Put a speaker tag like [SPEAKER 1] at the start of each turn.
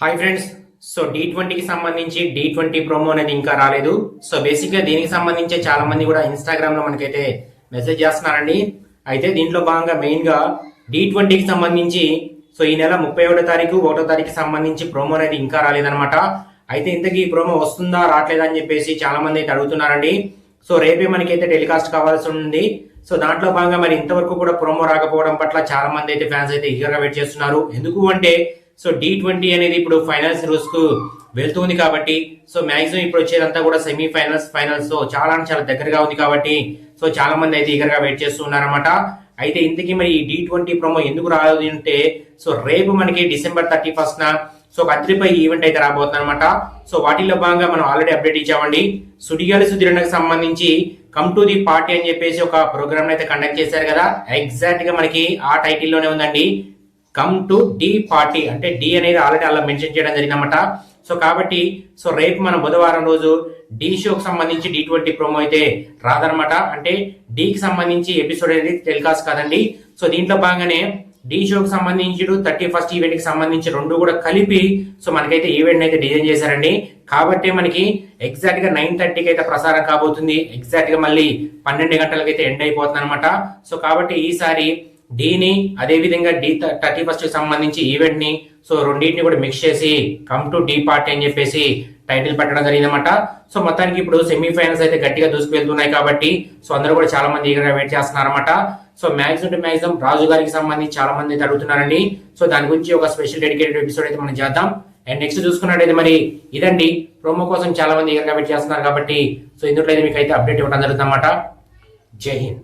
[SPEAKER 1] Hi friends so D ట్వంటీకి సంబంధించి D twenty promo అనేది ఇంకా రాలేదు. సో బేసిక్గా దీనికి సంబంధించి చాలా మంది కూడా ఇన్స్టాగ్రామ్లో మనకైతే మెసేజ్ చేస్తున్నారండి. అయితే దీంట్లో భాగంగా మెయిన్గా డి ట్వంటీకి సంబంధించి సో ఈ నెల ముప్పై ఒకటో తారీఖు ఒకటో తారీఖు సంబంధించి ప్రోమో అనేది ఇంకా రాలేదనమాట అయితే ఇంతకీ ఈ ప్రోమో వస్తుందా రావట్లేదా అని చెప్పేసి చాలా మంది అయితే అడుగుతున్నారండి. సో రేపే మనకైతే టెలికాస్ట్ కావాల్సి ఉంది. సో దాంట్లో భాగంగా మరి ఇంతవరకు కూడా ప్రోమో రాకపోవడం పట్ల చాలా మంది అయితే ఫ్యాన్స్ అయితే ఈగర్గా వెయిట్ చేస్తున్నారు. ఎందుకు అంటే సో డి ట్వంటీ అనేది ఇప్పుడు ఫైనల్స్ రోజుకు వెళ్తుంది కాబట్టి సో మ్యాక్సిమం ఇప్పుడు వచ్చేదంతా కూడా సెమీ ఫైనల్స్ ఫైనల్స్ సో చాలా అంటే చాలా దగ్గరగా ఉంది కాబట్టి సో చాలా మంది అయితే eager గా వెయిట్ చేస్తున్నారన్నమాట అయితే ఇంతకీ మరి ఈ డి ట్వంటీ ప్రోమో ఎందుకు రాదు అంటే సో రేపు మనకి డిసెంబర్ థర్టీ ఫస్ట్ న సో ఒక అదిరిపై ఈవెంట్ అయితే రాబోతుంది అనమాట సో వాటిలో భాగంగా మనం ఆల్రెడీ అప్డేట్ ఇచ్చామండి. సుడిగాలి సుధీరణకు సంబంధించి కమ్ టు ది పార్టీ అని చెప్పేసి ఒక ప్రోగ్రామ్ అయితే కండక్ట్ చేశారు కదా. ఎగ్జాక్ట్గా మనకి ఆ టైటిల్లోనే ఉందండి. కమ్ టు డి పార్టీ అంటే డి అనేది ఆల్రెడీ అలా మెన్షన్ చేయడం జరిగిందన్నమాట. సో కాబట్టి సో రేపు మన బుధవారం రోజు డి షోకి సంబంధించి డి ట్వంటీ ప్రోమో అయితే రాదనమాట అంటే డికి సంబంధించి ఎపిసోడ్ అనేది టెలికాస్ట్ కాదండి. సో దీంట్లో భాగంగానే డి షోకి సంబంధించి థర్టీ ఫస్ట్ ఈవెంట్కి సంబంధించి రెండు కూడా కలిపి సో మనకైతే ఈవెంట్ అయితే డిజైన్ చేశారండి. కాబట్టి మనకి ఎగ్జాక్ట్గా నైన్ థర్టీకి అయితే ప్రసారం కాబోతుంది. ఎగ్జాక్ట్గా మళ్ళీ పన్నెండు గంటలకైతే ఎండ్ అయిపోతుంది అనమాట సో కాబట్టి ఈసారి డీని అదేవిధంగా డీ డి థర్టీ ఫస్ట్ సంబంధించి ఈవెంట్ని సో రెండింటిని కూడా మిక్స్ చేసి కమ్ టు డీ పార్టీ అని చెప్పేసి టైటిల్ పెట్టడం జరిగిందన్నమాట. సో మొత్తానికి ఇప్పుడు సెమీఫైనల్స్ అయితే గట్టిగా దూసుకువెళ్తున్నాయి కాబట్టి సో అందరూ కూడా చాలా మంది ఈగర్గా wait చేస్తున్నారన్నమాట. So maximum to maximum Raju గారికి సంబంధించి చాలా మంది అయితే అడుగుతున్నారండి. సో దాని గురించి ఒక స్పెషల్ డెడికేటెడ్ ఎపిసోడ్ అయితే మనం చేద్దాం. అండ్ నెక్స్ట్ చూసుకున్నట్టయితే మరి ఇదండి. ప్రోమో కోసం చాలా మంది ఈగర్ వెయిట్ చేస్తున్నారు కాబట్టి సో ఇందులో అయితే మీకు అయితే అప్డేట్ ఇవ్వడం జరుగుతుంది అన్నమాట జై హింద్.